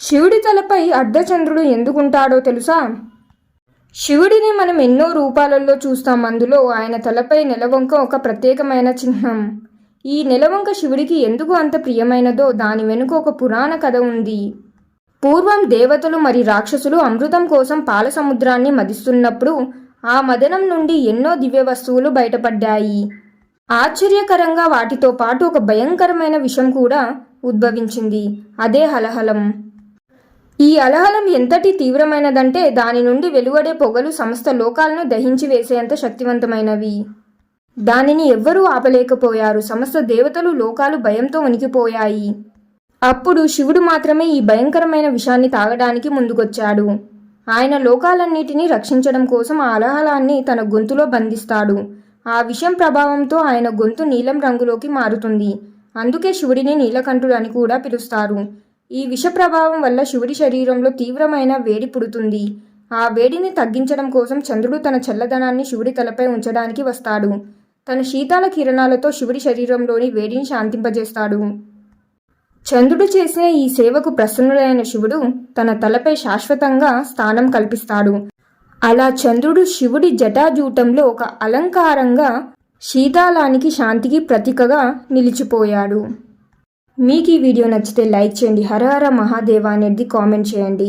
శివుడి తలపై అర్ధచంద్రుడు ఎందుకుంటాడో తెలుసా? శివుడిని మనం ఎన్నో రూపాలలో చూస్తాం. అందులో ఆయన తలపై నెలవంక ఒక ప్రత్యేకమైన చిహ్నం. ఈ నెలవంక శివుడికి ఎందుకు అంత ప్రియమైనదో దాని వెనుక ఒక పురాణ కథ ఉంది. పూర్వం దేవతలు మరి రాక్షసులు అమృతం కోసం పాల సముద్రాన్ని మదిస్తున్నప్పుడు ఆ మదనం నుండి ఎన్నో దివ్య వస్తువులు బయటపడ్డాయి. ఆశ్చర్యకరంగా వాటితో పాటు ఒక భయంకరమైన విషం కూడా ఉద్భవించింది. అదే హలహలం. ఈ అలహలం ఎంతటి తీవ్రమైనదంటే దాని నుండి వెలువడే పొగలు సమస్త లోకాలను దహించి వేసేంత శక్తివంతమైనవి. దానిని ఎవ్వరూ ఆపలేకపోయారు. సమస్త దేవతలు లోకాలు భయంతో వణికిపోయాయి. అప్పుడు శివుడు మాత్రమే ఈ భయంకరమైన విషాన్ని తాగడానికి ముందుకొచ్చాడు. ఆయన లోకాలన్నిటినీ రక్షించడం కోసం ఆ అలహలాన్ని తన గొంతులో బంధిస్తాడు. ఆ విషం ప్రభావంతో ఆయన గొంతు నీలం రంగులోకి మారుతుంది. అందుకే శివుడిని నీలకంఠుడు అని కూడా పిలుస్తారు. ఈ విష ప్రభావం వల్ల శివుడి శరీరంలో తీవ్రమైన వేడి పుడుతుంది. ఆ వేడిని తగ్గించడం కోసం చంద్రుడు తన చల్లదనాన్ని శివుడి తలపై ఉంచడానికి వస్తాడు. తన శీతాల కిరణాలతో శివుడి శరీరంలోని వేడిని శాంతింపజేస్తాడు. చంద్రుడు చేసిన ఈ సేవకు ప్రసన్నుడైన శివుడు తన తలపై శాశ్వతంగా స్థానం కల్పిస్తాడు. అలా చంద్రుడు శివుడి జటాజూటంలో ఒక అలంకారంగా శీతాలానికి శాంతికి ప్రతీకగా నిలిచిపోయాడు. మీకు ఈ వీడియో నచ్చితే లైక్ చేయండి. హర హర మహాదేవ అనేది కామెంట్ చేయండి.